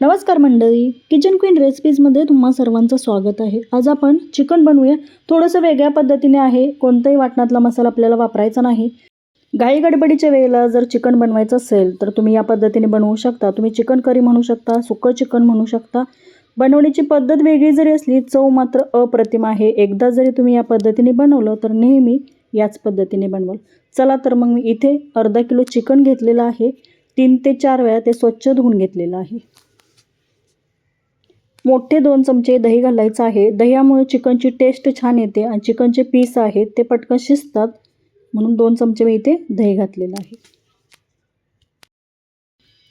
नमस्कार मंडळी kitchen queen रेसिपीजमध्ये तुम्हा सर्वांचं स्वागत आहे. आज आपण चिकन बनवूया. थोडंसं वेगळ्या पद्धतीने आहे. कोणताही वाटणातला मसाला आपल्याला वापरायचा नाही. गाई गडबडीच्या वेळेला जर चिकन बनवायचं असेल तर तुम्ही या पद्धतीने बनवू शकता. तुम्ही चिकन करी म्हणू शकता सुकं चिकन म्हणू शकता. बनवण्याची पद्धत वेगळी जरी असली चव मात्र अप्रतिम आहे. एकदा जरी तुम्ही या पद्धतीने बनवलं तर नेहमी याच पद्धतीने बनवाल. चला तर मग मी इथे अर्धा किलो चिकन घेतलेलं आहे. तीन ते चार वेळा ते स्वच्छ धुवून घेतलेलं आहे. मोठे दोन चमचे दही घालायचं आहे. दह्यामुळे चिकनची टेस्ट छान येते आणि चिकनचे पीस आहेत ते पटकन शिजतात. म्हणून दोन चमचे मी इथे दही घातलेलं आहे.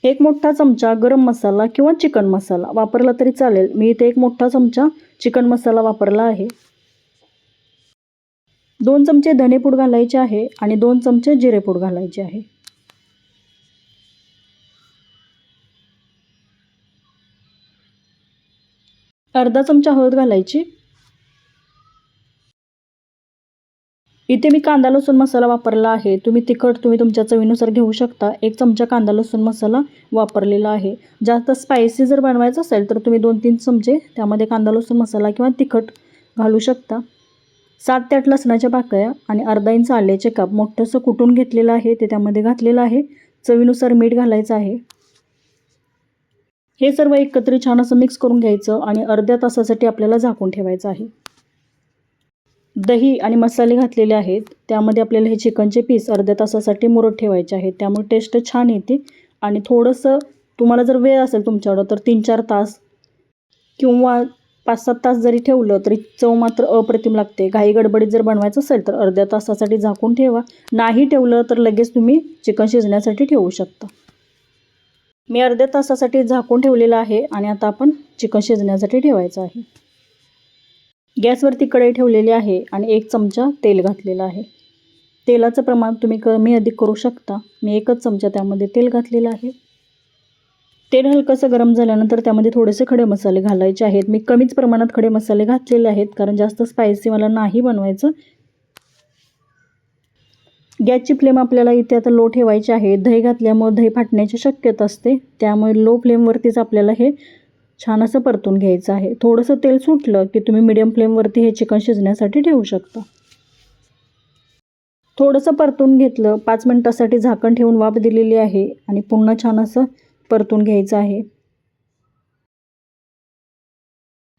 एक मोठा चमचा गरम मसाला किंवा चिकन मसाला वापरला तरी चालेल. मी इथे एक मोठा चमचा चिकन मसाला वापरला आहे. दोन चमचे धनेपूड घालायचे आहे आणि दोन चमचे जिरेपूड घालायचे आहे. अर्धा चमचा हळद घालायची. इथे मी कांदा लसूण मसाला वापरला आहे. तुम्ही तिखट तुम्ही तुमच्या चवीनुसार घेऊ शकता. एक चमचा कांदा लसूण मसाला वापरलेला आहे. जास्त स्पायसी जर बनवायचं असेल तर तुम्ही दोन तीन चमचे त्यामध्ये कांदा लसूण मसाला किंवा तिखट घालू शकता. सात ते आठ लसणाच्या पाकळ्या आणि अर्धा इंच आल्याचे काप मोठंसं कुटून घेतलेलं आहे. ते त्यामध्ये घातलेलं आहे. चवीनुसार मीठ घालायचं आहे. हे सर्व एकत्र छान असं मिक्स करून घ्यायचं आणि अर्ध्या तासासाठी आपल्याला झाकून ठेवायचं आहे. दही आणि मसाले घातलेले आहेत. त्यामध्ये आपल्याला हे चिकनचे पीस अर्ध्या तासासाठी मुरत ठेवायचे आहेत. त्यामुळे टेस्ट छान येते. आणि थोडंसं तुम्हाला जर वेळ असेल तुमच्याकडं तर तीन चार तास किंवा पाच सात तास जरी ठेवलं तरी चव मात्र अप्रतिम लागते. घाई गडबडीत जर बनवायचं असेल तर अर्ध्या तासासाठी झाकून ठेवा. नाही ठेवलं तर लगेच तुम्ही चिकन शिजण्यासाठी ठेवू शकता. मी अर्ध्या तासासाठी झाकून ठेवलेलं आहे आणि आता आपण चिकन शिजण्यासाठी ठेवायचं आहे. गॅसवरती कढई ठेवलेली आहे आणि एक चमचा तेल घातलेलं आहे. तेलाचं प्रमाण तुम्ही कमी अधिक करू शकता. मी एकच चमचा त्यामध्ये तेल घातलेलं आहे. तेल हलकंसं गरम झाल्यानंतर त्यामध्ये थोडेसे खडे मसाले घालायचे आहेत. मी कमीच प्रमाणात खडे मसाले घातलेले आहेत कारण जास्त स्पायसी मला नाही बनवायचं. गॅसची फ्लेम आपल्याला इथे आता लो ठेवायची आहे. दही घातल्यामुळे दही फाटण्याची शक्यता असते. त्यामुळे लो फ्लेमवरतीच आपल्याला हे छान असं परतून घ्यायचं आहे. थोडंसं तेल सुटलं की तुम्ही मिडियम फ्लेमवरती हे चिकन शिजण्यासाठी ठेवू शकता. थोडंसं परतून घेतलं पाच मिनटासाठी झाकण ठेवून वाफ दिलेली आहे आणि पुन्हा छान असं परतून घ्यायचं आहे.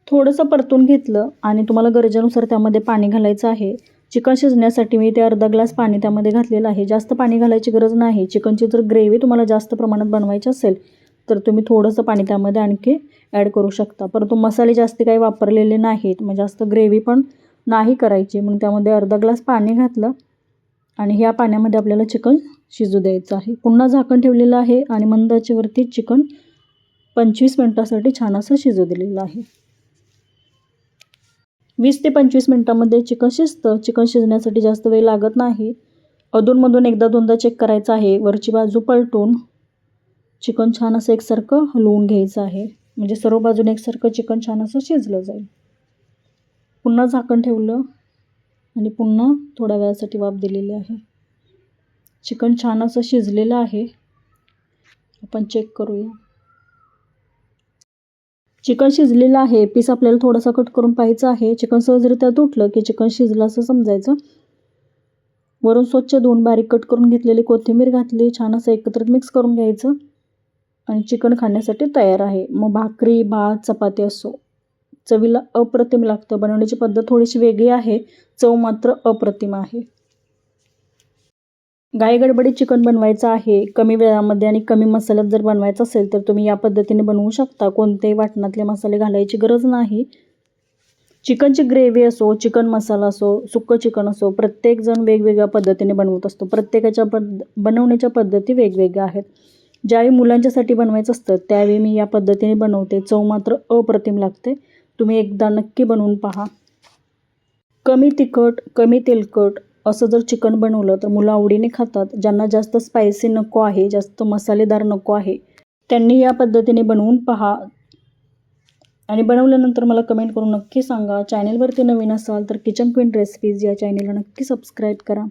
थोडंसं परतून घेतलं आणि तुम्हाला गरजेनुसार त्यामध्ये पाणी घालायचं आहे. चिकन शिजण्यासाठी मी ते अर्धा ग्लास पाणी त्यामध्ये घातलेलं आहे. जास्त पाणी घालायची गरज नाही. चिकनची जर ग्रेव्ही तुम्हाला जास्त प्रमाणात बनवायची असेल तर तुम्ही थोडंसं पाणी त्यामध्ये आणखी ॲड करू शकता. परंतु मसाले जास्त काही वापरलेले नाहीत. मग जास्त ग्रेव्ही पण नाही करायची. मग त्यामध्ये अर्धा ग्लास पाणी घातलं आणि ह्या पाण्यामध्ये आपल्याला चिकन शिजू द्यायचं आहे. पुन्हा झाकण ठेवलेलं आहे आणि मंदाचेवरती चिकन पंचवीस मिनटासाठी छान असं शिजू दिलेलं आहे. वीस ते पंचवीस मिनटामध्ये चिकन शिजतं. चिकन शिजण्यासाठी जास्त वेळ लागत नाही. अधूनमधून एकदा दोनदा चेक करायचं आहे. वरची बाजू पलटून चिकन छान असं एकसारखं हलवून घ्यायचं आहे. म्हणजे सर्व बाजूने एकसारखं चिकन छान असं शिजलं जाईल. पुन्हा झाकण ठेवलं आणि पुन्हा थोड्या वेळासाठी वाफ दिलेली आहे. चिकन छान असं शिजलेलं आहे. आपण चेक करूया. चिकन शिजलेलं आहे. पीस आपल्याला थोडासा कट करून पाहायचं आहे. चिकन सहजरित्या तुटलं की चिकन शिजलं असं समजायचं. वरून स्वच्छ दोन बारीक कट करून घेतलेली कोथिंबीर घातली. छान असं एकत्रित मिक्स करून घ्यायचं. आणि चिकन खाण्यासाठी तयार आहे. मग भाकरी भात चपाती असो. चवीला अप्रतिम लागतं. बनवण्याची पद्धत थोडीशी वेगळी आहे. चव मात्र अप्रतिम आहे. गाई गडबडीत चिकन बनवायचं आहे कमी वेळामध्ये आणि कमी मसाल्यात जर बनवायचं असेल तर तुम्ही या पद्धतीने बनवू शकता. कोणत्याही वाटणातले मसाले घालायची गरज नाही. चिकनची ग्रेव्ही असो चिकन मसाला असो सुक्कं चिकन असो प्रत्येकजण वेगवेगळ्या पद्धतीने बनवत असतो. प्रत्येकाच्या पद्ध बनवण्याच्या पद्धती वेगवेगळ्या आहेत. ज्यावेळी मुलांच्यासाठी बनवायचं असतं त्यावेळी मी या पद्धतीने बनवते. चव मात्र अप्रतिम लागते. तुम्ही एकदा नक्की बनवून पहा. कमी तिखट कमी तेलकट असं जर चिकन बनवलं तर मुलं आवडीने खातात. ज्यांना जास्त स्पायसी नको आहे जास्त मसालेदार नको आहे त्यांनी या पद्धतीने बनवून पहा. आणि बनवल्यानंतर मला कमेंट करून नक्की सांगा. चॅनेलवरती नवीन असाल तर किचन क्वीन रेसिपीज या चॅनेलला नक्की सबस्क्राईब करा.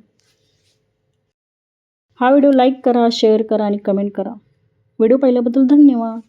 हा व्हिडिओ लाईक करा शेअर करा आणि कमेंट करा. व्हिडिओ पाहिल्याबद्दल धन्यवाद.